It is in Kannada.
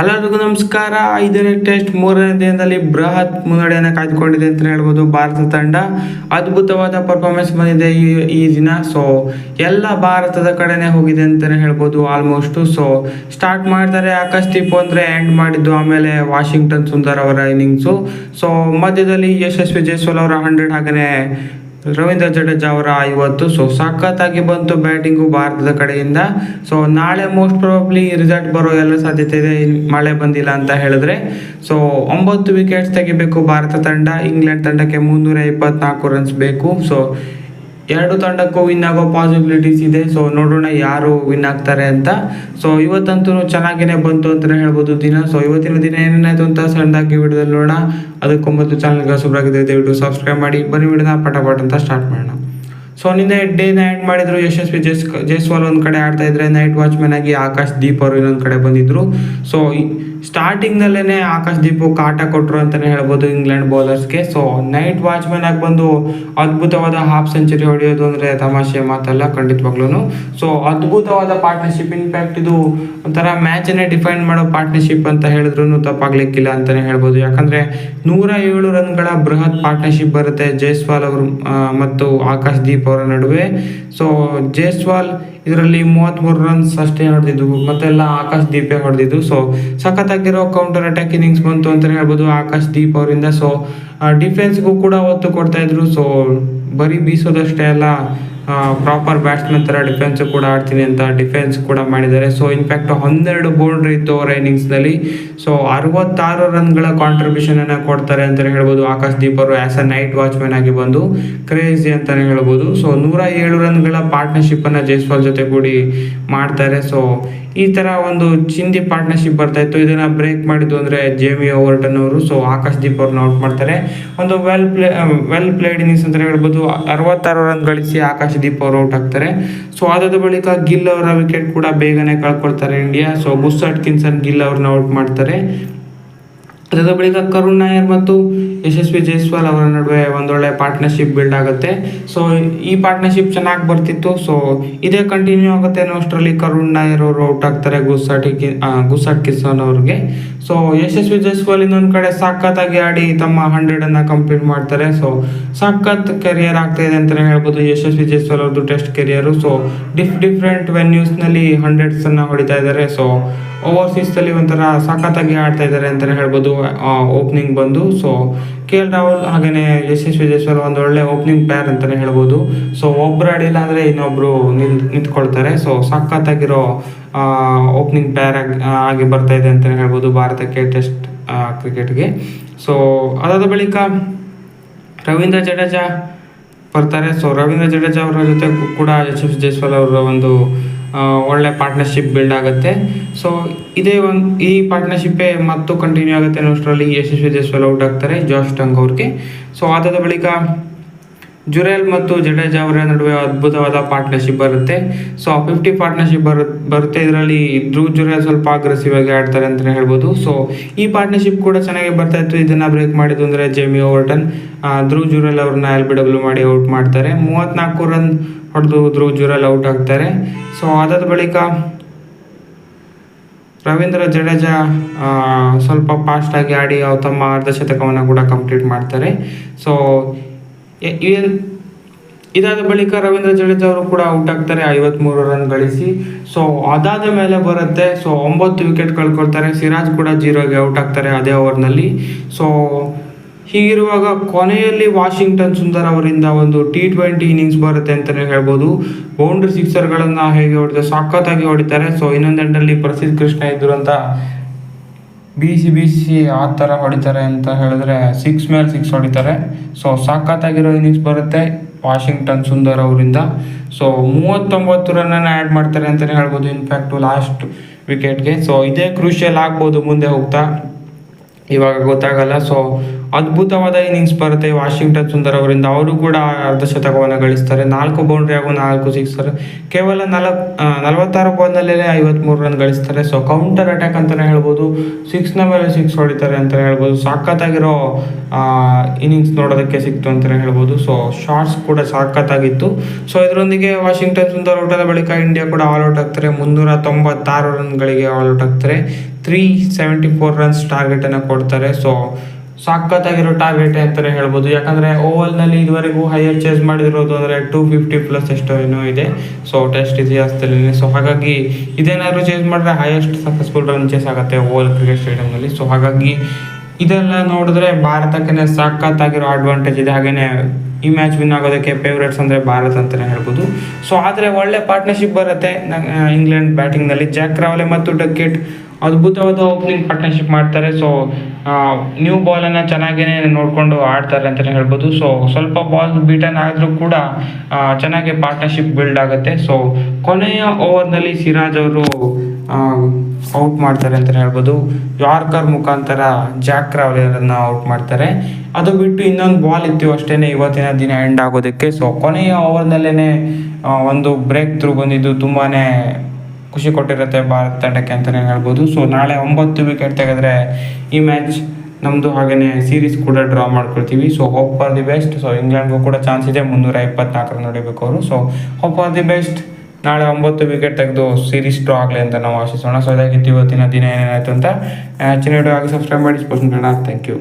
ಎಲ್ಲರಿಗೂ ನಮಸ್ಕಾರ. ಐದನೇ ಟೆಸ್ಟ್ ಮೂರನೇ ದಿನದಲ್ಲಿ ಬೃಹತ್ ಮುನ್ನಡೆಯನ್ನು ಕಾಯ್ದುಕೊಂಡಿದೆ ಅಂತ ಹೇಳ್ಬೋದು ಭಾರತ ತಂಡ. ಅದ್ಭುತವಾದ ಪರ್ಫಾರ್ಮೆನ್ಸ್ ಬಂದಿದೆ ಈ ಈ ದಿನ. ಸೊ ಎಲ್ಲ ಭಾರತದ ಕಡೆನೇ ಹೋಗಿದೆ ಅಂತಲೇ ಹೇಳ್ಬೋದು ಆಲ್ಮೋಸ್ಟು ಸೊ ಸ್ಟಾರ್ಟ್ ಮಾಡ್ತಾರೆ ಆಕಾಶ್ದೀಪ್ ಅಂದರೆ ಎಂಡ್ ಮಾಡಿದ್ದು ಆಮೇಲೆ ವಾಷಿಂಗ್ಟನ್ ಸುಂದರ್ ಅವರ ಇನ್ನಿಂಗ್ಸು ಸೊ ಮಧ್ಯದಲ್ಲಿ ಯಶಸ್ವಿ ಜೈಸ್ವಾಲ್ ಅವರ ಹಂಡ್ರೆಡ್ ಹಾಗೆಯೇ ರವೀಂದ್ರ ಜಡೇಜಾ ಅವರ ಐವತ್ತು. ಸೊ ಸಖತ್ತಾಗಿ ಬಂತು ಬ್ಯಾಟಿಂಗು ಭಾರತದ ಕಡೆಯಿಂದ. ಸೊ ನಾಳೆ ಮೋಸ್ಟ್ ಪ್ರಾಬಬ್ಲಿ ರಿಸಲ್ಟ್ ಬರೋ ಎಲ್ಲ ಸಾಧ್ಯತೆ ಇದೆ. ಮಳೆ ಬಂದಿಲ್ಲ ಅಂತ ಹೇಳಿದ್ರೆ. ಸೊ ಒಂಬತ್ತು ವಿಕೆಟ್ಸ್ ತೆಗಿಬೇಕು ಭಾರತ ತಂಡ. ಇಂಗ್ಲೆಂಡ್ ತಂಡಕ್ಕೆ ಮುನ್ನೂರ ಇಪ್ಪತ್ನಾಲ್ಕು ರನ್ಸ್ ಬೇಕು. ಸೊ ಎರಡು ತಂಡಕ್ಕೂ ವಿನ್ ಆಗೋ ಪಾಸಿಬಿಲಿಟೀಸ್ ಇದೆ. ಸೊ ನೋಡೋಣ ಯಾರು ವಿನ್ ಆಗ್ತಾರೆ ಅಂತ. ಸೊ ಇವತ್ತಂತೂ ಚೆನ್ನಾಗಿನೇ ಬಂತು ಅಂತಲೇ ಹೇಳ್ಬೋದು ದಿನ. ಸೊ ಇವತ್ತಿನ ದಿನ ಏನೇನಾಯ್ತು ಅಂತ ಸಣ್ಣದಾಗಿ ವಿಡಿಯೋದಲ್ಲಿ ನೋಡೋಣ. ಅದಕ್ಕೊಂಬತ್ತು ಚಾನಲ್ಗೆ ಸುಬ್ರಾಗಿದೆ ದಯವಿಟ್ಟು ಸಬ್ಸ್ಕ್ರೈಬ್ ಮಾಡಿ. ಬನ್ನಿ ವಿಡಿಯೋನ ಪಟ ಪಟ ಅಂತ ಸ್ಟಾರ್ಟ್ ಮಾಡೋಣ. ಸೊ ನಿನ್ನೆ ಡೇ ನೈಟ್ ಮಾಡಿದ್ರು, ಯಶಸ್ವಿ ಜೇಸ್ ಜೈಸ್ವಾಲ್ ಒಂದು ಕಡೆ ಆಡ್ತಾ ಇದ್ರೆ ನೈಟ್ ವಾಚ್ಮನ್ ಆಗಿ ಆಕಾಶ್ ದೀಪ್ ಅವರು ಇನ್ನೊಂದು ಕಡೆ ಬಂದಿದ್ರು. ಸೊ ಸ್ಟಾರ್ಟಿಂಗ್ನಲ್ಲೇ ಆಕಾಶ್ ದೀಪು ಕಾಟ ಕೊಟ್ಟರು ಅಂತಲೇ ಹೇಳ್ಬೋದು ಇಂಗ್ಲೆಂಡ್ ಬೌಲರ್ಸ್ಗೆ ಸೊ ನೈಟ್ ವಾಚ್ಮನ್ ಆಗಿ ಬಂದು ಅದ್ಭುತವಾದ ಹಾಫ್ ಸೆಂಚುರಿ ಹೊಡೆಯೋದು ಅಂದರೆ ತಮಾಷೆ ಮಾತಲ್ಲ ಖಂಡಿತವಾಗ್ಲೂ ಸೊ ಅದ್ಭುತವಾದ ಪಾರ್ಟ್ನರ್ಶಿಪ್ ಇನ್ಫ್ಯಾಕ್ಟ್ ಇದು ಒಂಥರ ಮ್ಯಾಚನ್ನೇ ಡಿಫೈನ್ ಮಾಡೋ ಪಾರ್ಟ್ನರ್ಶಿಪ್ ಅಂತ ಹೇಳಿದ್ರು ತಪ್ಪಾಗ್ಲಿಕ್ಕಿಲ್ಲ ಅಂತಲೇ ಹೇಳ್ಬೋದು. ಯಾಕಂದರೆ ನೂರ ಏಳು ರನ್ಗಳ ಬೃಹತ್ ಪಾರ್ಟ್ನರ್ಶಿಪ್ ಬರುತ್ತೆ ಜೈಸ್ವಾಲ್ ಅವರು ಮತ್ತು ಆಕಾಶ್ ದೀಪ್ ಅವರ ನಡುವೆ. ಸೊ ಜೈಸ್ವಾಲ್ ಇದರಲ್ಲಿ ಮೂವತ್ತ್ಮೂರು ರನ್ಸ್ ಅಷ್ಟೇ ಹೊಡೆದಿದ್ದು ಮತ್ತೆಲ್ಲ ಆಕಾಶ್ ದೀಪೇ ಹೊಡೆದಿದ್ದು ಸೊ ಸಖತ್ತಾಗಿರೋ ಕೌಂಟರ್ ಅಟ್ಯಾಕ್ ಇನ್ನಿಂಗ್ಸ್ ಬಂತು ಅಂತಲೇ ಹೇಳ್ಬೋದು ಆಕಾಶ್ ದೀಪ್ ಅವರಿಂದ. ಸೊ ಡಿಫೆನ್ಸ್ಗೂ ಕೂಡ ಒತ್ತು ಕೊಡ್ತಾ ಇದ್ರು. ಸೊ ಬರೀ ಬೀಸೋದಷ್ಟೇ ಅಲ್ಲ. ಪ್ರಾಪರ್ ಬ್ಯಾಟ್ಸ್ಮನ್ ಥರ ಡಿಫೆನ್ಸ್ ಕೂಡ ಆಡ್ತೀನಿ ಅಂತ ಡಿಫೆನ್ಸ್ ಕೂಡ ಮಾಡಿದ್ದಾರೆ. ಸೊ ಇನ್ಫ್ಯಾಕ್ಟ್ ಹನ್ನೆರಡು ಬೌಂಡ್ರಿ ಇತ್ತು ಅವರ ಇನ್ನಿಂಗ್ಸ್ನಲ್ಲಿ ಸೊ ಅರವತ್ತಾರು ರನ್ಗಳ ಕಾಂಟ್ರಿಬ್ಯೂಷನನ್ನು ಕೊಡ್ತಾರೆ ಅಂತಲೇ ಹೇಳ್ಬೋದು. ಆಕಾಶ್ ದೀಪ್ ಅವರು ಆ್ಯಸ್ ಅ ನೈಟ್ ವಾಚ್ಮನ್ ಆಗಿ ಬಂದು ಕ್ರೇಜಿ ಅಂತಲೇ ಹೇಳ್ಬೋದು. ಸೊ ನೂರ ಏಳು ರನ್ಗಳ ಪಾರ್ಟ್ನರ್ಶಿಪ್ಪನ್ನು ಜೈಸ್ವಾಲ್ ಜೊತೆ ಕೂಡಿ ಮಾಡ್ತಾರೆ. ಸೊ ಈ ಥರ ಒಂದು ಚಿಂದಿ ಪಾರ್ಟ್ನರ್ಶಿಪ್ ಬರ್ತಾ ಇತ್ತು. ಇದನ್ನು ಬ್ರೇಕ್ ಮಾಡಿದ್ದು ಅಂದರೆ ಜೇಮಿ ಓವರ್ಟನ್ ಅವರು. ಸೊ ಆಕಾಶ್ ದೀಪ್ ಅವ್ರನ್ನ ಔಟ್ ಮಾಡ್ತಾರೆ. ಒಂದು well play well played innings ಅಂತ ಹೇಳ್ಬೋದು. ಅರವತ್ತಾರು ರನ್ ಗಳಿಸಿ ಆಕಾಶ್ ದೀಪ್ ಅವರು ಔಟ್ ಆಗ್ತಾರೆ. ಸೊ ಅದಾದ ಬಳಿಕ ಗಿಲ್ ಅವರ ವಿಕೆಟ್ ಕೂಡ ಬೇಗನೆ ಕಳ್ಕೊಳ್ತಾರೆ India so Gus Atkinson Gill ಅವ್ರನ್ನ ಔಟ್ ಮಾಡ್ತಾರೆ. ಅದಾದ ಬಳಿಕ ಕರುಣ್ ನಾಯರ್ ಮತ್ತು ಯಶಸ್ವಿ ಜೈಸ್ವಾಲ್ ಅವರ ನಡುವೆ ಒಂದೊಳ್ಳೆ ಪಾರ್ಟ್ನರ್ಶಿಪ್ ಬಿಲ್ಡ್ ಆಗುತ್ತೆ. ಸೊ ಈ ಪಾರ್ಟ್ನರ್ಶಿಪ್ ಚೆನ್ನಾಗಿ ಬರ್ತಿತ್ತು. ಸೊ ಇದೇ ಕಂಟಿನ್ಯೂ ಆಗುತ್ತೆ ಅನ್ನೋ ಅಷ್ಟರಲ್ಲಿ ಕರುಣ್ ನಾಯರ್ ಅವರು ಔಟ್ ಆಗ್ತಾರೆ ಗುಸ್ಸಾಟಿ ಗುಸ್ಸಾಟ್ ಕಿಸಾನ್ ಅವ್ರಿಗೆ. ಸೊ ಯಶಸ್ವಿ ಜೈಸ್ವಾಲ್ ಇನ್ನೊಂದು ಕಡೆ ಸಾಕತ್ತಾಗಿ ಆಡಿ ತಮ್ಮ ಹಂಡ್ರೆಡನ್ನು ಕಂಪ್ಲೀಟ್ ಮಾಡ್ತಾರೆ. ಸೊ ಸಾಕತ್ ಕೆರಿಯರ್ ಆಗ್ತಾ ಇದೆ ಅಂತಲೇ ಹೇಳ್ಬೋದು. ಯಶಸ್ವಿ ಜೈಸ್ವಾಲ್ ಅವ್ರದ್ದು ಟೆಸ್ಟ್ ಕೆರಿಯರು ಸೊ ಡಿಫ್ ಡಿಫ್ರೆಂಟ್ ವೆನ್ಯೂಸ್ನಲ್ಲಿ ಹಂಡ್ರೆಡ್ಸನ್ನು ಹೊಡಿತಾ ಇದ್ದಾರೆ. ಸೊ ಓವರ್ಸೀಸಲ್ಲಿ ಒಂಥರ ಸಖತ್ತಾಗಿ ಆಡ್ತಾ ಇದ್ದಾರೆ ಅಂತಲೇ ಹೇಳ್ಬೋದು. ಓಪನಿಂಗ್ ಬಂದು. ಸೊ ಕೆ ಎಲ್ ರಾಹುಲ್ ಹಾಗೆಯೇ ಯಶಸ್ವಿ ಜೈಸ್ವಾಲ್ ಒಂದು ಒಳ್ಳೆ ಓಪನಿಂಗ್ ಪ್ಲೇಯರ್ ಅಂತಲೇ ಹೇಳ್ಬೋದು. ಸೊ ಒಬ್ರು ಆಡಿಲ್ಲ ಅಂದರೆ ಇನ್ನೊಬ್ರು ನಿಲ್ ನಿಂತ್ಕೊಳ್ತಾರೆ. ಸೊ ಸಖತ್ತಾಗಿರೋ ಓಪನಿಂಗ್ ಪ್ಲೇಯರ್ ಆಗಿ ಆಗಿ ಬರ್ತಾ ಇದೆ ಅಂತಲೇ ಹೇಳ್ಬೋದು ಭಾರತಕ್ಕೆ ಟೆಸ್ಟ್ ಕ್ರಿಕೆಟ್ಗೆ ಸೊ ಅದಾದ ಬಳಿಕ ರವೀಂದ್ರ ಜಡೇಜಾ ಬರ್ತಾರೆ. ಸೊ ರವೀಂದ್ರ ಜಡೇಜಾ ಅವರ ಜೊತೆ ಕೂಡ ಯಶಸ್ವಿ ಜೈಸ್ವಾಲ್ ಅವರ ಒಂದು ಒಳ್ಳೆ ಪಾರ್ಟ್ನರ್ಶಿಪ್ ಬಿಲ್ಡ್ ಆಗುತ್ತೆ. ಸೊ ಇದೇ ಒಂದು, ಈ ಪಾರ್ಟ್ನರ್ಶಿಪ್ಪೇ ಮತ್ತು ಕಂಟಿನ್ಯೂ ಆಗುತ್ತೆ ಅನ್ನೋಷ್ಟರಲ್ಲಿ ಯಶಸ್ವಿ ಜೈಸ್ವಾಲ್ ಔಟ್ ಆಗ್ತಾರೆ ಜಾರ್ಜ್ ಟಂಗ್ ಅವ್ರಿಗೆ. ಸೊ ಅದಾದ ಬಳಿಕ ಜುರೇಲ್ ಮತ್ತು ಜಡೇಜಾ ಅವರ ನಡುವೆ ಅದ್ಭುತವಾದ ಪಾರ್ಟ್ನರ್ಶಿಪ್ ಬರುತ್ತೆ. ಸೊ ಫಿಫ್ಟಿ ಪಾರ್ಟ್ನರ್ಶಿಪ್ ಬರು, ಬರುತ್ತೆ. ಇದರಲ್ಲಿ ಧ್ರುವ್ ಜುರೇಲ್ ಸ್ವಲ್ಪ ಅಗ್ರೆಸಿವ್ ಆಗಿ ಆಡ್ತಾರೆ ಅಂತಲೇ ಹೇಳ್ಬೋದು. ಸೊ ಈ ಪಾರ್ಟ್ನರ್ಶಿಪ್ ಕೂಡ ಚೆನ್ನಾಗಿ ಬರ್ತಾ ಇತ್ತು. ಇದನ್ನು ಬ್ರೇಕ್ ಮಾಡಿದ್ದು ಅಂದರೆ ಜೇಮಿ ಓವರ್ಟನ್ ಧ್ರುವ್ ಜುರೇಲ್ ಅವ್ರನ್ನ ಎಲ್ ಬಿ ಡಬ್ಲ್ಯೂ ಮಾಡಿ ಔಟ್ ಮಾಡ್ತಾರೆ. ಮೂವತ್ತ್ನಾಲ್ಕು ರನ್ ಹೊಡೆದು ಧ್ರುವ್ ಜುರೇಲ್ ಔಟ್ ಆಗ್ತಾರೆ. ಸೊ ಅದಾದ ಬಳಿಕ ರವೀಂದ್ರ ಜಡೇಜಾ ಸ್ವಲ್ಪ ಸ್ವಲ್ಪ ಫಾಸ್ಟಾಗಿ ಆಡಿ ಅವ್ರು ತಮ್ಮ ಅರ್ಧಶತಕವನ್ನು ಕೂಡ ಕಂಪ್ಲೀಟ್ ಮಾಡ್ತಾರೆ. ಸೊ ಇದಾದ ಬಳಿಕ ರವೀಂದ್ರ ಜಡೇಜಾ ಅವರು ಕೂಡ ಔಟ್ ಆಗ್ತಾರೆ ಐವತ್ಮೂರು ರನ್ ಗಳಿಸಿ. ಸೊ ಅದಾದ ಮೇಲೆ ಬರುತ್ತೆ. ಸೊ ಒಂಬತ್ತು ವಿಕೆಟ್ ಕಳ್ಕೊಳ್ತಾರೆ ಸಿರಾಜ್ ಕೂಡ ಜೀರೋಗೆ ಔಟ್ ಆಗ್ತಾರೆ ಅದೇ ಓವರ್ನಲ್ಲಿ ಸೊ ಹೀಗಿರುವಾಗ ಕೊನೆಯಲ್ಲಿ ವಾಷಿಂಗ್ಟನ್ ಸುಂದರ್ ಅವರಿಂದ ಒಂದು ಟಿ ಟ್ವೆಂಟಿ ಇನ್ನಿಂಗ್ಸ್ ಬರುತ್ತೆ ಅಂತಲೇ ಹೇಳ್ಬೋದು. ಬೌಂಡ್ರಿ ಸಿಕ್ಸರ್ಗಳನ್ನು ಹೇಗೆ ಹೊಡೆದ, ಸಖತ್ತಾಗಿ ಹೊಡಿತಾರೆ. ಸೊ ಇನ್ನೊಂದು ಎಂಡಲ್ಲಿ ಪ್ರಸಿದ್ಧ ಕೃಷ್ಣ ಇದ್ರು ಅಂತ ಬೀಸಿ ಬಿಸಿ ಆ ಥರ ಹೊಡಿತಾರೆ ಅಂತ ಹೇಳಿದ್ರೆ ಸಿಕ್ಸ್ ಮೇಲೆ ಸಿಕ್ಸ್ ಹೊಡಿತಾರೆ. ಸೊ ಸಾಕತ್ತಾಗಿರೋ ಇನ್ನಿಂಗ್ಸ್ ಬರುತ್ತೆ ವಾಷಿಂಗ್ಟನ್ ಸುಂದರ್ ಅವರಿಂದ. ಸೊ ಮೂವತ್ತೊಂಬತ್ತು ರನ್ನನ್ನು ಆ್ಯಡ್ ಮಾಡ್ತಾರೆ ಅಂತಲೇ ಹೇಳ್ಬೋದು. ಇನ್ಫ್ಯಾಕ್ಟು ಲಾಸ್ಟ್ ವಿಕೆಟ್ಗೆ ಸೊ ಇದೇ ಕ್ರೂಷಿಯಲ್ ಆಗ್ಬೋದು ಮುಂದೆ ಹೋಗ್ತಾ. ಇವಾಗ ಗೊತ್ತಾಗಲ್ಲ. ಸೊ ಅದ್ಭುತವಾದ ಇನ್ನಿಂಗ್ಸ್ ಬರುತ್ತೆ ವಾಷಿಂಗ್ಟನ್ ಸುಂದರ್ ಅವರಿಂದ. ಅವರು ಕೂಡ ಅರ್ಧ ಶತಕವನ್ನು ಗಳಿಸ್ತಾರೆ. ನಾಲ್ಕು ಬೌಂಡ್ರಿ ಹಾಗೂ ನಾಲ್ಕು ಸಿಕ್ಸರ್ ಕೇವಲ ನಾಲ್ಕು ನಲವತ್ತಾರು ಬಾಲ್ನಲ್ಲೇ ಐವತ್ಮೂರು ರನ್ ಗಳಿಸ್ತಾರೆ. ಸೊ ಕೌಂಟರ್ ಅಟ್ಯಾಕ್ ಅಂತಲೇ ಹೇಳ್ಬೋದು. ಸಿಕ್ಸ್ನ ಮೇಲೆ ಸಿಕ್ಸ್ ಹೊಡಿತಾರೆ ಅಂತಲೇ ಹೇಳ್ಬೋದು. ಸಾಕತ್ತಾಗಿರೋ ಇನ್ನಿಂಗ್ಸ್ ನೋಡೋದಕ್ಕೆ ಸಿಕ್ತು ಅಂತಲೇ ಹೇಳ್ಬೋದು. ಸೊ ಶಾರ್ಟ್ಸ್ ಕೂಡ ಸಾಕತ್ತಾಗಿತ್ತು. ಸೊ ಇದರೊಂದಿಗೆ ವಾಷಿಂಗ್ಟನ್ ಸುಂದರ್ ಔಟ್ ಆದ ಬಳಿಕ ಇಂಡಿಯಾ ಕೂಡ ಆಲ್ ಔಟ್ ಆಗ್ತಾರೆ. ಮುನ್ನೂರ ತೊಂಬತ್ತಾರು ರನ್ಗಳಿಗೆ ಆಲ್ ಔಟ್ ಆಗ್ತಾರೆ. ತ್ರೀ ಸೆವೆಂಟಿ ಫೋರ್ ರನ್ಸ್ ಟಾರ್ಗೆಟನ್ನು ಕೊಡ್ತಾರೆ. ಸೊ ಸಖತ್ತಾಗಿರೋ ಟಾರ್ಗೆಟ್ ಅಂತಲೇ ಹೇಳ್ಬೋದು. ಯಾಕಂದರೆ ಓವಲ್ನಲ್ಲಿ ಇದುವರೆಗೂ ಹೈಯರ್ ಚೇಸ್ ಮಾಡಿರೋದು ಅಂದರೆ ಟೂ ಫಿಫ್ಟಿ ಪ್ಲಸ್ ಎಷ್ಟೋ ಏನೋ ಇದೆ. ಸೊ ಟೆಸ್ಟ್ ಇತಿಹಾಸದಲ್ಲಿ ಸೊ ಹಾಗಾಗಿ ಇದೇನಾದರೂ ಚೇಸ್ ಮಾಡಿದ್ರೆ ಹೈಯೆಸ್ಟ್ ಸಕ್ಸಸ್ಫುಲ್ ರನ್ ಚೇಸ್ ಆಗುತ್ತೆ ಓವಲ್ ಕ್ರಿಕೆಟ್ ಸ್ಟೇಡಿಯಂನಲ್ಲಿ ಸೊ ಹಾಗಾಗಿ ಇದೆಲ್ಲ ನೋಡಿದ್ರೆ ಭಾರತಕ್ಕೆ ಸಖತ್ತಾಗಿರೋ ಅಡ್ವಾಂಟೇಜ್ ಇದೆ. ಹಾಗೆಯೇ ಈ ಮ್ಯಾಚ್ ವಿನ್ ಆಗೋದಕ್ಕೆ ಫೇವ್ರೇಟ್ಸ್ ಅಂದರೆ ಭಾರತ ಅಂತಲೇ ಹೇಳ್ಬೋದು. ಸೊ ಆದರೆ ಒಳ್ಳೆ ಪಾರ್ಟ್ನರ್ಶಿಪ್ ಬರುತ್ತೆ ಇಂಗ್ಲೆಂಡ್ ಬ್ಯಾಟಿಂಗ್ನಲ್ಲಿ ಜಾಕ್ ರಾವಲೆ ಮತ್ತು ಡಕೆಟ್ ಅದ್ಭುತವಾದ ಓಪನಿಂಗ್ ಪಾರ್ಟ್ನರ್ಶಿಪ್ ಮಾಡ್ತಾರೆ. ಸೊ ನ್ಯೂ ಬಾಲನ್ನು ಚೆನ್ನಾಗೇ ನೋಡಿಕೊಂಡು ಆಡ್ತಾರೆ ಅಂತಲೇ ಹೇಳ್ಬೋದು. ಸೊ ಸ್ವಲ್ಪ ಬಾಲ್ ಬೀಟನ್ ಆದರೂ ಕೂಡ ಚೆನ್ನಾಗಿ ಪಾರ್ಟ್ನರ್ಶಿಪ್ ಬಿಲ್ಡ್ ಆಗುತ್ತೆ. ಸೊ ಕೊನೆಯ ಓವರ್ನಲ್ಲಿ ಸಿರಾಜ್ ಅವರು ಔಟ್ ಮಾಡ್ತಾರೆ ಅಂತಲೇ ಹೇಳ್ಬೋದು. ಯಾರ್ಕರ್ ಮುಖಾಂತರ ಜಾಕ್ ರಾವ್ಲಿಯರನ್ನು ಔಟ್ ಮಾಡ್ತಾರೆ. ಅದು ಬಿಟ್ಟು ಇನ್ನೊಂದು ಬಾಲ್ ಇತ್ತು ಅಷ್ಟೇ ಇವತ್ತಿನ ದಿನ ಎಂಡ್ ಆಗೋದಕ್ಕೆ. ಸೊ ಕೊನೆಯ ಓವರ್ನಲ್ಲೇ ಒಂದು ಬ್ರೇಕ್ ಥ್ರೂ ಬಂದಿದ್ದು ತುಂಬಾ ಖುಷಿ ಕೊಟ್ಟಿರುತ್ತೆ ಭಾರತ ತಂಡಕ್ಕೆ ಅಂತಲೇ ಹೇಳ್ಬೋದು. ಸೊ ನಾಳೆ ಒಂಬತ್ತು ವಿಕೆಟ್ ತೆಗೆದ್ರೆ ಈ ಮ್ಯಾಚ್ ನಮ್ಮದು ಹಾಗೆಯೇ ಸೀರೀಸ್ ಕೂಡ ಡ್ರಾ ಮಾಡ್ಕೊಳ್ತೀವಿ. So hope for the best so ಇಂಗ್ಲೆಂಡ್ಗೂ ಕೂಡ ಚಾನ್ಸ್ ಇದೆ. ಮುನ್ನೂರ ಇಪ್ಪತ್ನಾಲ್ಕು ರನ್ ಹೊಡಿಬೇಕು ಅವರು. So hope for the best ನಾಳೆ ಒಂಬತ್ತು ವಿಕೆಟ್ ತೆಗೆದು ಸೀರೀಸ್ ಡ್ರಾ ಆಗಲಿ ಅಂತ ನಾವು ಆಶಿಸೋಣ. ಸೊ ಇದಾಗಿತ್ತು ಇವತ್ತಿನ ದಿನ ಏನೇನಾಯಿತು ಅಂತ ವಿಡಿಯೋ ಆಗಿ ಸಬ್ಸ್ಕ್ರೈಬ್ ಮಾಡಿ. Sports thank you